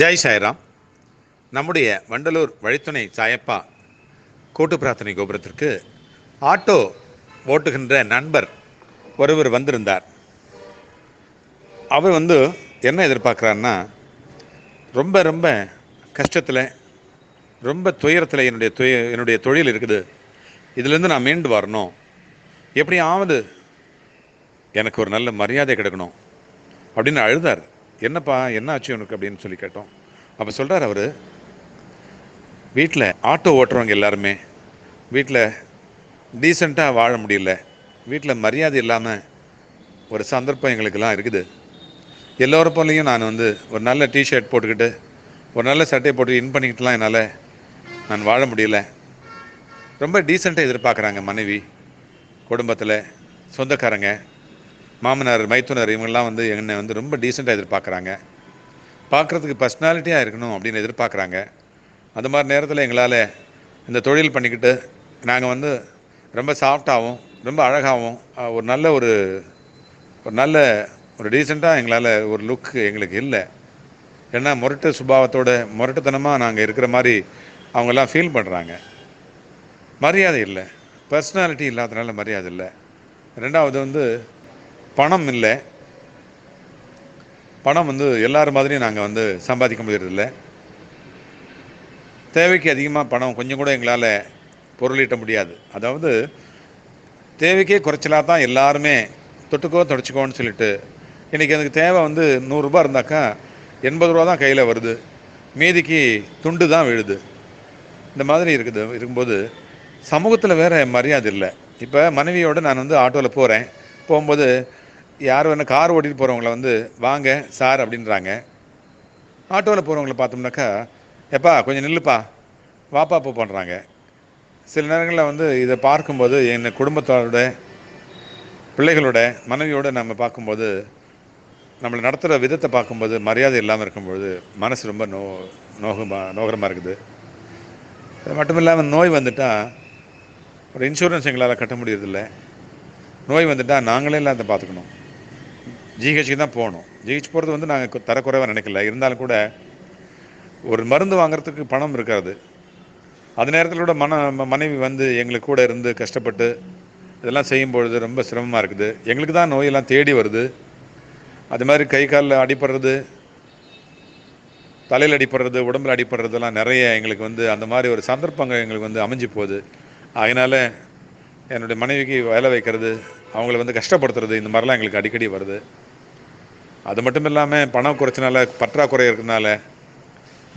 ஜெய் சாய்ராம். நம்முடைய வண்டலூர் வழித்துணை சாயப்பா கூட்டு பிரார்த்தனை கோபுரத்திற்கு ஆட்டோ ஓட்டுகின்ற நண்பர் ஒருவர் வந்திருந்தார். அவர் வந்து என்ன எதிர்பார்க்குறாருன்னா ரொம்ப ரொம்ப கஷ்டத்தில் ரொம்ப துயரத்தில் என்னுடைய துய என்னுடைய தொழில் இருக்குது. இதுலேருந்து நான் மீண்டு வரணும். எப்படியாவது எனக்கு ஒரு நல்ல மரியாதை கிடைக்கணும் அப்படின்னு அழுதார். என்னப்பா என்ன ஆச்சு உனக்கு அப்படின்னு சொல்லி கேட்டோம். அப்போ சொல்கிறார் அவர் வீட்டில் ஆட்டோ ஓட்டுறவங்க எல்லாருமே வீட்டில் டீசெண்டாக வாழ முடியல வீட்டில் மரியாதை இல்லாமல் ஒரு சந்தர்ப்பம் எங்களுக்கெல்லாம் இருக்குது. எல்லோரும் போலையும் நான் வந்து ஒரு நல்ல டிஷர்ட் போட்டுக்கிட்டு ஒரு நல்ல சட்டையை போட்டு இன் பண்ணிக்கிட்டுலாம் என்னால் நான் வாழ முடியல. ரொம்ப டீசெண்டாக எதிர்பார்க்குறாங்க மனைவி குடும்பத்தில் சொந்தக்காரங்க. மாமனார் மைத்துனர் இவங்கெல்லாம் வந்து என்னை வந்து ரொம்ப டீசெண்டாக எதிர்பார்க்குறாங்க. பார்க்குறதுக்கு பர்சனாலிட்டியாக இருக்கணும் அப்படின்னு எதிர்பார்க்குறாங்க. அந்த மாதிரி நேரத்தில் எங்களால் இந்த தொழில் பண்ணிக்கிட்டு நாங்கள் வந்து ரொம்ப சாஃப்டாகவும் ரொம்ப அழகாகவும் ஒரு நல்ல ஒரு ஒரு நல்ல ஒரு டீசெண்டாக எங்களால் ஒரு லுக் எங்களுக்கு இல்லை. ஏன்னா முரட்டு சுபாவத்தோட முரட்டுத்தனமாக நாங்கள் இருக்கிற மாதிரி அவங்கெல்லாம் ஃபீல் பண்ணுறாங்க மரியாதை இல்லை. பர்சனாலிட்டி இல்லாதனால மரியாதை இல்லை. ரெண்டாவது வந்து பணம் இல்லை. பணம் வந்து எல்லார் மாதிரியும் நாங்கள் வந்து சம்பாதிக்க முடியறதில்ல. தேவைக்கு அதிகமாக பணம் கொஞ்சம் கூட எங்களால் பொருளீட்ட முடியாது. அதாவது தேவைக்கே குறைச்சலாக தான் எல்லாருமே தொட்டுக்கோ தொடச்சிக்கோன்னு சொல்லிட்டு இன்றைக்கி எனக்கு தேவை வந்து நூறுரூபா இருந்தாக்கா எண்பது ரூபா தான் கையில் வருது. மீதிக்கு துண்டு தான் விழுது. இந்த மாதிரி இருக்குது இருக்கும்போது சமூகத்தில் வேறு மரியாதை இல்லை. இப்போ மனைவியோடு நான் வந்து ஆட்டோவில் போகிறேன் போகும்போது யார் வேணால் கார் ஓட்டிட்டு போகிறவங்கள வந்து வாங்க சார் அப்படின்றாங்க. ஆட்டோவில் போகிறவங்கள பார்த்தோம்னாக்கா எப்பா கொஞ்சம் நில்லுப்பா வாப்பா போ பண்ணுறாங்க சில நேரங்களில் வந்து இதை பார்க்கும்போது என் குடும்பத்தோட பிள்ளைகளோட மனைவியோட நம்ம பார்க்கும்போது நம்மளை நடத்துகிற விதத்தை பார்க்கும்போது மரியாதை இல்லாமல் இருக்கும்பொழுது மனசு ரொம்ப நோ நோகமாக நோகரமாக இருக்குது. அது மட்டும் இல்லாமல் நோய் வந்துட்டால் ஒரு இன்சூரன்ஸ் எங்களால் கட்ட முடியறதில்ல. நோய் வந்துட்டால் நாங்களே எல்லாம் அதை பார்த்துக்கணும். ஜிஹெச்சுக்கு தான் போகணும். ஜிஹெச் போகிறது வந்து நாங்கள் தரக்குறைவாக நினைக்கல. இருந்தாலும் கூட ஒரு மருந்து வாங்குறதுக்கு பணம் இருக்காது. அது நேரத்தில் கூட மன மனைவி வந்து எங்களுக்கு கூட இருந்து கஷ்டப்பட்டு இதெல்லாம் செய்யும்பொழுது ரொம்ப சிரமமாக இருக்குது. எங்களுக்கு தான் நோயெல்லாம் தேடி வருது. அது மாதிரி கை காலில் அடிப்படுறது தலையில் அடிப்படுறது உடம்புல அடிப்படுறதெல்லாம் நிறைய எங்களுக்கு வந்து அந்த மாதிரி ஒரு சந்தர்ப்பங்கள் எங்களுக்கு வந்து அமைஞ்சு போகுது. அதனால் என்னுடைய மனைவிக்கு வேலை வைக்கிறது அவங்கள வந்து கஷ்டப்படுத்துறது இந்த மாதிரிலாம் எங்களுக்கு அடிக்கடி வருது. அது மட்டும் இல்லாமல் பணம் குறைச்சனால பற்றாக்குறை இருக்கிறதுனால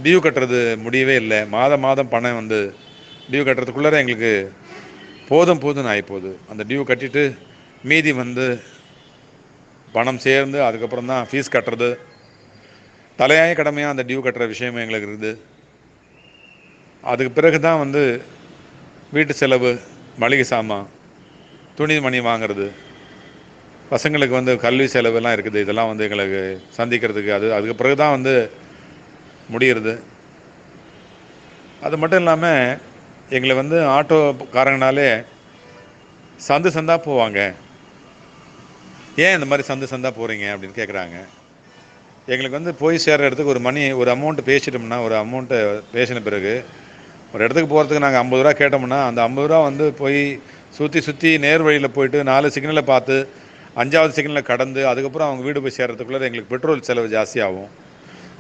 டியூ கட்டுறது முடியவே இல்லை. மாதம் மாதம் பணம் வந்து டியூ கட்டுறதுக்குள்ளே எங்களுக்கு போதும் போதும்னு ஆகிப்போகுது அந்த டியூ கட்டிட்டு மீதி வந்து பணம் சேர்ந்து அதுக்கப்புறம் தான் ஃபீஸ் கட்டுறது. தலையாய கடமையாக அந்த டியூ கட்டுற விஷயம் எங்களுக்கு இருக்குது. அதுக்கு பிறகு தான் வந்து வீட்டு செலவு மளிகை சாமான் துணி மணி வாங்குறது. பசங்களுக்கு வந்து கல்வி செலவெல்லாம் இருக்குது. இதெல்லாம் வந்து எங்களுக்கு சந்திக்கிறதுக்கு அது அதுக்கு பிறகு தான் வந்து முடிகிறது அது மட்டும் இல்லாமல் எங்களை வந்து ஆட்டோக்காரங்கனாலே சந்து சந்தா போவாங்க. ஏன் இந்த மாதிரி சந்து சந்தா போகிறீங்க அப்படின்னு கேட்குறாங்க எங்களுக்கு வந்து போய் சேர்கிற இடத்துக்கு ஒரு மணி ஒரு அமௌண்ட்டு பேசிட்டோம்னா ஒரு அமௌண்ட்டை பேசின பிறகு ஒரு இடத்துக்கு போகிறதுக்கு நாங்கள் ஐம்பது ரூபா கேட்டோம்னா அந்த ஐம்பது ரூபா வந்து போய் சுற்றி சுற்றி நேர் வழியில் போயிட்டு நாலு சிக்னலை பார்த்து அஞ்சாவது செகண்டில் கடந்து அதுக்கப்புறம் அவங்க வீடு போய் சேர்கிறதுக்குள்ளே எங்களுக்கு பெட்ரோல் செலவு ஜாஸ்தியாகும்.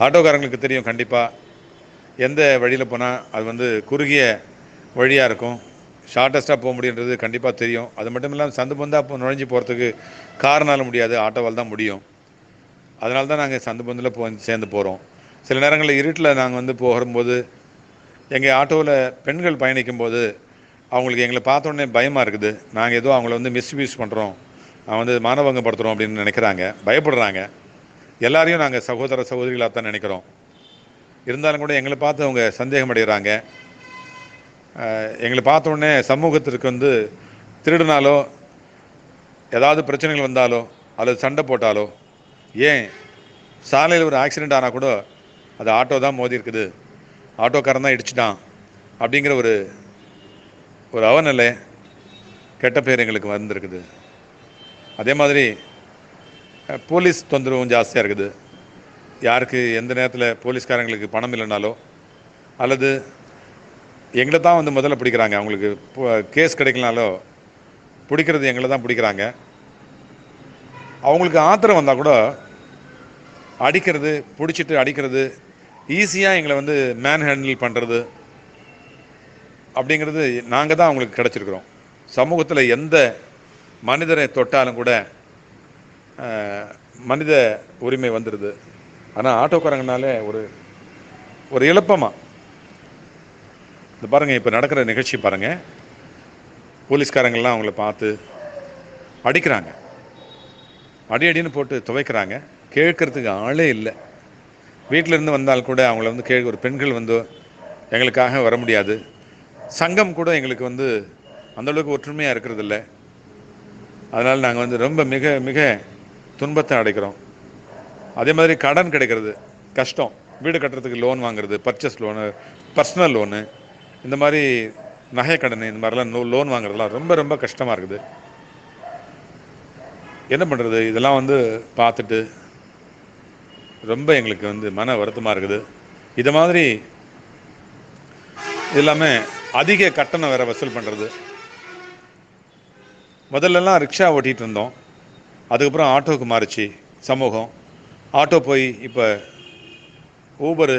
ஆட்டோக்காரங்களுக்கு தெரியும் கண்டிப்பாக எந்த வழியில் போனால் அது வந்து குறுகிய வழியாக இருக்கும். ஷார்ட்டஸ்ட்டாக போக முடியுன்றது கண்டிப்பாக தெரியும். அது மட்டும் இல்லாமல் சந்து பந்தாக இப்போ நுழைஞ்சு போகிறதுக்கு காரனால் முடியாது. ஆட்டோவால் தான் முடியும். அதனால தான் நாங்கள் சந்து பந்தில் போ சேர்ந்து போகிறோம் சில நேரங்களில் இருட்டில் நாங்கள் வந்து போகும்போது எங்கள் ஆட்டோவில் பெண்கள் பயணிக்கும்போது அவங்களுக்கு எங்களை பார்த்தோன்னே பயமாக இருக்குது. நாங்கள் ஏதோ அவங்கள வந்து மிஸ்யூஸ் பண்ணுறோம் வந்து மானபங்கப்படுத்துகிறோம் அப்படின்னு நினைக்கிறாங்க. பயப்படுறாங்க. எல்லாரையும் நாங்கள் சகோதர சகோதரிகளாக தான் நினைக்கிறோம். இருந்தாலும் கூட எங்களை பார்த்து அவங்க சந்தேகம் அடைகிறாங்க. எங்களை பார்த்த உடனே சமூகத்திற்கு வந்து திருடினாலோ ஏதாவது பிரச்சனைகள் வந்தாலோ அல்லது சண்டை போட்டாலோ ஏன்? சாலையில் ஒரு ஆக்சிடெண்ட் ஆனால் கூட அது ஆட்டோ தான் மோதி இருக்குது. ஆட்டோக்காரன் தான் இடிச்சிட்டான். அப்படிங்கிற ஒரு ஒரு அவநிலை கெட்ட பேர் எங்களுக்கு வந்திருக்குது. அதே மாதிரி போலீஸ் தொந்தரவும் ஜாஸ்தியாக இருக்குது. யாருக்கு எந்த நேரத்தில் போலீஸ்காரங்களுக்கு பணம் இல்லைனாலோ அல்லது எங்களை தான் வந்து முதல்ல பிடிக்கிறாங்க. அவங்களுக்கு கேஸ் கிடைக்கலனாலோ பிடிக்கிறது எங்களை தான் பிடிக்கிறாங்க. அவங்களுக்கு ஆத்திரம் வந்தால் கூட அடிக்கிறது பிடிச்சிட்டு அடிக்கிறது ஈஸியாக எங்களை வந்து மேன் ஹேண்டில் பண்ணுறது அப்படிங்கிறது நாங்கள் தான் அவங்களுக்கு கிடச்சிருக்கிறோம். சமூகத்தில் எந்த மனிதரை தொட்டாலும் கூட மனித உரிமை வந்துடுது ஆனால் ஆட்டோக்காரங்கனாலே ஒரு ஒரு இழப்பமாக இந்த பாருங்கள் இப்போ நடக்கிற நிகழ்ச்சி பாருங்கள் போலீஸ்காரங்கள்லாம் அவங்கள பார்த்து அடிக்கிறாங்க. அடி அடின்னு போட்டு துவைக்கிறாங்க. கேட்கறதுக்கு ஆளே இல்லை. வீட்டிலேருந்து வந்தால் கூட அவங்கள வந்து கே ஒரு பெண்கள் வந்து எங்களுக்காக வர முடியாது. சங்கம் கூட எங்களுக்கு வந்து அந்த அளவுக்கு ஒற்றுமையாக இருக்கிறதில்ல. அதனால் நாங்கள் வந்து ரொம்ப மிக மிக துன்பத்தை அடைக்கிறோம். அதே மாதிரி கடன் கிடைக்கிறது கஷ்டம். வீடு கட்டுறதுக்கு லோன் வாங்குறது பர்ச்சேஸ் லோனு பர்சனல் லோனு இந்த மாதிரி நகை கடன் இந்த மாதிரிலாம் நோ லோன் வாங்குறதுலாம் ரொம்ப ரொம்ப கஷ்டமாக இருக்குது. என்ன பண்ணுறது இதெல்லாம் வந்து பார்த்துட்டு ரொம்ப எங்களுக்கு வந்து மன வருத்தமாக இருக்குது. இது மாதிரி இது எல்லாமே அதிக கட்டணம் வேறு வசூல் பண்ணுறது முதல்லலாம் ரிக்ஷா ஓட்டிகிட்டு இருந்தோம் அதுக்கப்புறம் ஆட்டோவுக்கு மாறிச்சு சமூகம். ஆட்டோ போய் இப்போ ஊபரு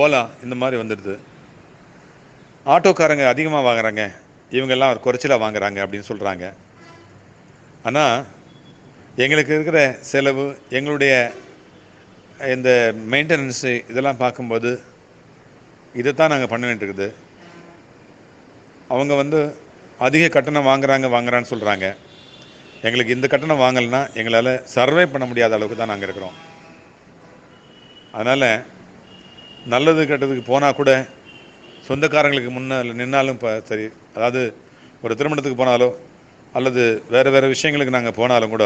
ஓலா இந்த மாதிரி வந்துடுது. ஆட்டோக்காரங்க அதிகமாக வாங்குறாங்க. இவங்கெல்லாம் ஒரு குறைச்சலாக வாங்குறாங்க அப்படின்னு சொல்கிறாங்க ஆனால் எங்களுக்கு இருக்கிற செலவு எங்களுடைய இந்த மெயின்டெனன்ஸு இதெல்லாம் பார்க்கும்போது இதைத்தான் நாங்கள் பண்ண வேண்டியிருக்குது. அவங்க வந்து அதிக கட்டணம் வாங்குறாங்க வாங்குறான்னு சொல்கிறாங்க எங்களுக்கு இந்த கட்டணம் வாங்கலைன்னா எங்களால் சர்வே பண்ண முடியாத அளவுக்கு தான் நாங்கள் இருக்கிறோம். அதனால் நல்லது கெட்டதுக்கு போனால் கூட சொந்தக்காரங்களுக்கு முன்னால் நின்னாலும் இப்போ சரி அதாவது ஒரு திருமணத்துக்கு போனாலோ அல்லது வேறு வேறு விஷயங்களுக்கு நாங்கள் போனாலும் கூட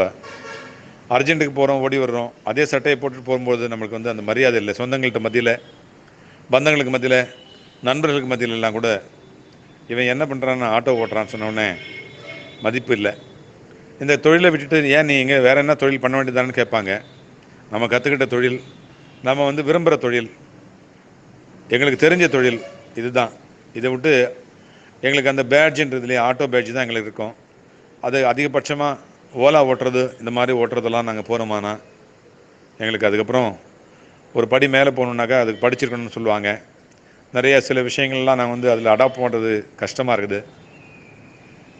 அர்ஜென்ட்டுக்கு போகிறோம் ஓடி வர்றோம். அதே சட்டையை போட்டுட்டு போகும்போது நம்மளுக்கு வந்து அந்த மரியாதை இல்லை. சொந்தங்கள்கிட்ட மத்தியில் பந்தங்களுக்கு மத்தியில் நண்பர்களுக்கு மத்தியில எல்லாம் கூட இவன் என்ன பண்ணுறான்னு ஆட்டோ ஓட்டுறான்னு சொன்னோடனே மதிப்பு இல்லை. இந்த தொழிலை விட்டுட்டு ஏன் நீ இங்கே வேறு என்ன தொழில் பண்ண வேண்டியதானு கேட்பாங்க. நம்ம கற்றுக்கிட்ட தொழில் நம்ம வந்து விரும்புகிற தொழில் எங்களுக்கு தெரிஞ்ச தொழில் இதுதான். இதை விட்டு எங்களுக்கு அந்த பேட்ஜுன்றதுலேயே ஆட்டோ பேட்ஜ் தான் எங்களுக்கு இருக்கும். அது அதிகபட்சமாக ஓலா ஓட்டுறது இந்த மாதிரி ஓட்டுறதெல்லாம் நாங்கள் போகிறோமானா எங்களுக்கு அதுக்கப்புறம் ஒரு படி மேலே போகணுன்னாக்கா அதுக்கு படிச்சிருக்கணும்னு சொல்லுவாங்க. நிறைய சில விஷயங்கள்லாம் நாங்கள் வந்து அதில் அடாப்ட் பண்ணுறது கஷ்டமாக இருக்குது.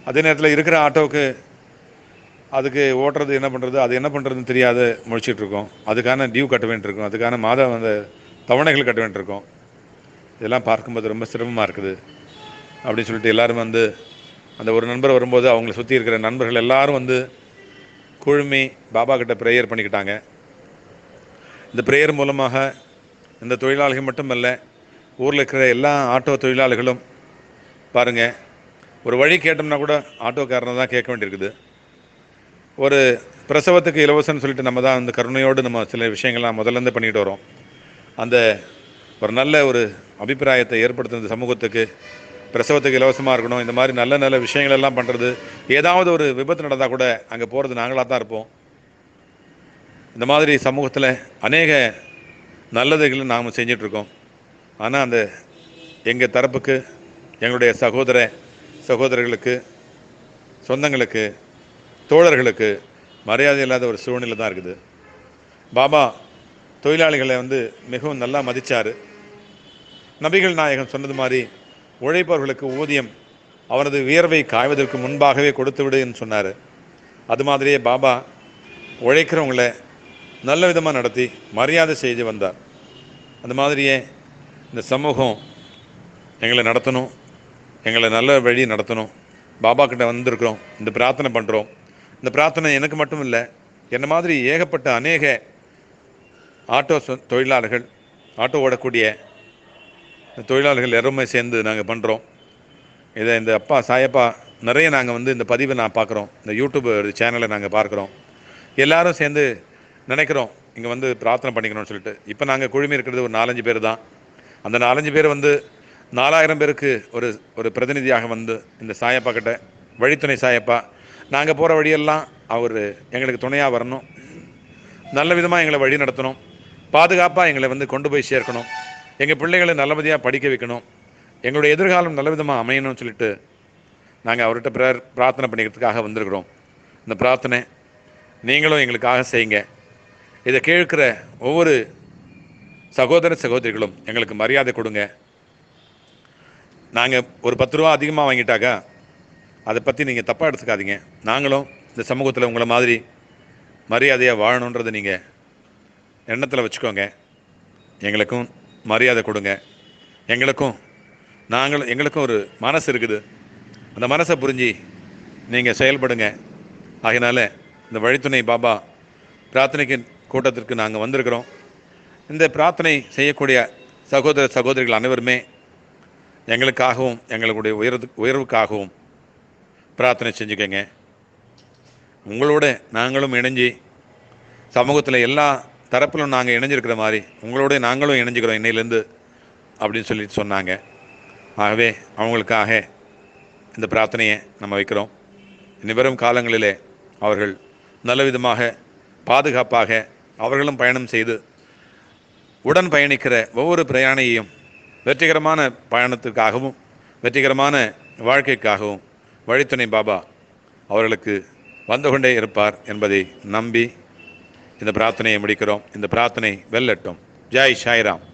அதே நேரத்தில் இருக்கிற ஆட்டோவுக்கு அதுக்கு ஓட்டுறது என்ன பண்ணுறது அது என்ன பண்ணுறதுன்னு தெரியாத முழிச்சிட்ருக்கோம் அதுக்கான டியூ கட்ட வேண்டியிருக்கும் அதுக்கான மாத அந்த தவணைகள் கட்ட வேண்டியிருக்கோம் இதெல்லாம் பார்க்கும்போது ரொம்ப சிரமமாக இருக்குது. அப்படின்னு சொல்லிட்டு எல்லோரும் வந்து அந்த ஒரு நண்பர் வரும்போது அவங்கள சுற்றி இருக்கிற நண்பர்கள் எல்லாரும் வந்து குழுமி பாபா கிட்ட ப்ரேயர் பண்ணிக்கிட்டாங்க. இந்த ப்ரேயர் மூலமாக இந்த தொழிலாளிகள் மட்டுமல்ல ஊரில் இருக்கிற எல்லா ஆட்டோ தொழிலாளிகளும் பாருங்கள் ஒரு வழி கேட்டோம்னா கூட ஆட்டோக்காரனை தான் கேட்க வேண்டியிருக்குது. ஒரு பிரசவத்துக்கு இலவசம்னு சொல்லிட்டு நம்ம தான் அந்த கருணையோடு நம்ம சில விஷயங்கள்லாம் முதல்ல இருந்து பண்ணிட்டு வரோம். அந்த ஒரு நல்ல ஒரு அபிப்பிராயத்தை ஏற்படுத்துறது சமூகத்துக்கு பிரசவத்துக்கு இலவசமாக இருக்கணும் இந்த மாதிரி நல்ல நல்ல விஷயங்கள் எல்லாம் பண்ணுறது ஏதாவது ஒரு விபத்து நடந்தால் கூட அங்கே போகிறது நாங்களாக தான் இருப்போம். இந்த மாதிரி சமூகத்தில் அநேக நல்லதுகளை நாம் செஞ்சிட்ருக்கோம் ஆனால் அந்த எங்கள் தரப்புக்கு எங்களுடைய சகோதர சகோதரர்களுக்கு சொந்தங்களுக்கு தோழர்களுக்கு மரியாதை இல்லாத ஒரு சூழ்நிலை தான் இருக்குது. பாபா தொழிலாளிகளை வந்து மிகவும் நல்லா மதித்தார் நபிகள் நாயகம் சொன்னது மாதிரி உழைப்பவர்களுக்கு ஊதியம் அவரது வியர்வை காய்வதற்கு முன்பாகவே கொடுத்து விடுன்னு சொன்னார். அது மாதிரியே பாபா உழைக்கிறவங்கள நல்ல விதமாக நடத்தி மரியாதை செய்து வந்தார். அந்த மாதிரியே இந்த சமூகம் எங்களை நடத்தணும். எங்களை நல்ல வழி நடத்தணும். பாபா கிட்ட வந்திருக்கிறோம். இந்த பிரார்த்தனை பண்ணுறோம் இந்த பிரார்த்தனை எனக்கு மட்டும் இல்லை என்ன மாதிரி ஏகப்பட்ட அநேக ஆட்டோ சொ- தொழிலாளர்கள் ஆட்டோ ஓடக்கூடிய தொழிலாளர்கள் எல்லாருமே சேர்ந்து நாங்கள் பண்ணுறோம் இதை இந்த அப்பா சாயப்பா நிறைய நாங்கள் வந்து இந்த பதிவை நான் பார்க்குறோம். இந்த யூடியூப் சேனலை நாங்கள் பார்க்குறோம். எல்லாரும் சேர்ந்து நினைக்கிறோம் இங்கே வந்து பிரார்த்தனை பண்ணிக்கணும்னு சொல்லிட்டு. இப்போ நாங்கள் குழுமி இருக்கிறது ஒரு நாலஞ்சு பேர் தான். அந்த நாலஞ்சு பேர் வந்து நாலாயிரம் பேருக்கு ஒரு ஒரு பிரதிநிதியாக வந்து இந்த சாயப்பா கிட்ட வழித்துணை சாயப்பா நாங்கள் போகிற வழியெல்லாம் அவர் எங்களுக்கு துணையாக வரணும். நல்ல விதமாக எங்களை வழி நடத்தணும். பாதுகாப்பாக எங்களை வந்து கொண்டு போய் சேர்க்கணும். எங்கள் பிள்ளைகளை நல்லபடியாக படிக்க வைக்கணும். எங்களுடைய எதிர்காலம் நல்ல விதமாக அமையணும்னு சொல்லிட்டு நாங்கள் அவர்கிட்ட பிரார் பிரார்த்தனை பண்ணிக்கிறதுக்காக வந்திருக்கிறோம். இந்த பிரார்த்தனை நீங்களும் எங்களுக்காக செய்யுங்க. இதை கேட்குற ஒவ்வொரு சகோதர சகோதரிகளும் எங்களுக்கு மரியாதை கொடுங்க. நாங்கள் ஒரு பத்து ரூபா அதிகமாக வாங்கிட்டாக்கா அதை பற்றி நீங்கள் தப்பாக எடுத்துக்காதீங்க. நாங்களும் இந்த சமூகத்தில் உங்களை மாதிரி மரியாதையாக வாழணுன்றதை நீங்கள் எண்ணத்தில் வச்சுக்கோங்க. எங்களுக்கும் மரியாதை கொடுங்க. எங்களுக்கும் நாங்களும் எங்களுக்கும் ஒரு மனசு இருக்குது. அந்த மனசை புரிஞ்சு நீங்கள் செயல்படுங்க. ஆகினால இந்த வழித்துணை பாபா பிரார்த்தனைக்கு கூட்டத்திற்கு நாங்கள் வந்திருக்கிறோம். இந்த பிரார்த்தனை செய்யக்கூடிய சகோதர சகோதரிகள் அனைவருமே எங்களுக்காகவும் எங்களுடைய உயர்வு உயர்வுக்காகவும் பிரார்த்தனை செஞ்சுக்கோங்க. உங்களோட நாங்களும் இணைஞ்சு சமூகத்தில் எல்லா தரப்பிலும் நாங்கள் இணைஞ்சிருக்கிற மாதிரி உங்களோட நாங்களும் இணைஞ்சுக்கிறோம் இன்னையிலேருந்து அப்படின்னு சொல்லி சொன்னாங்க. ஆகவே அவங்களுக்காக இந்த பிரார்த்தனையை நம்ம வைக்கிறோம். இனி வரும் காலங்களிலே அவர்கள் நல்ல விதமாக பாதுகாப்பாக அவர்களும் பயணம் செய்து உடன் பயணிக்கிற ஒவ்வொரு பிரயாணியையும் வெற்றிகரமான பயணத்துக்காகவும் வெற்றிகரமான வாழ்க்கைக்காகவும் வழித்துணை பாபா அவர்களுக்கு வந்து கொண்டே இருப்பார் என்பதை நம்பி இந்த பிரார்த்தனையை முடிக்கிறோம். இந்த பிரார்த்தனை வெல்லட்டும். ஜெய் சாய்ராம்.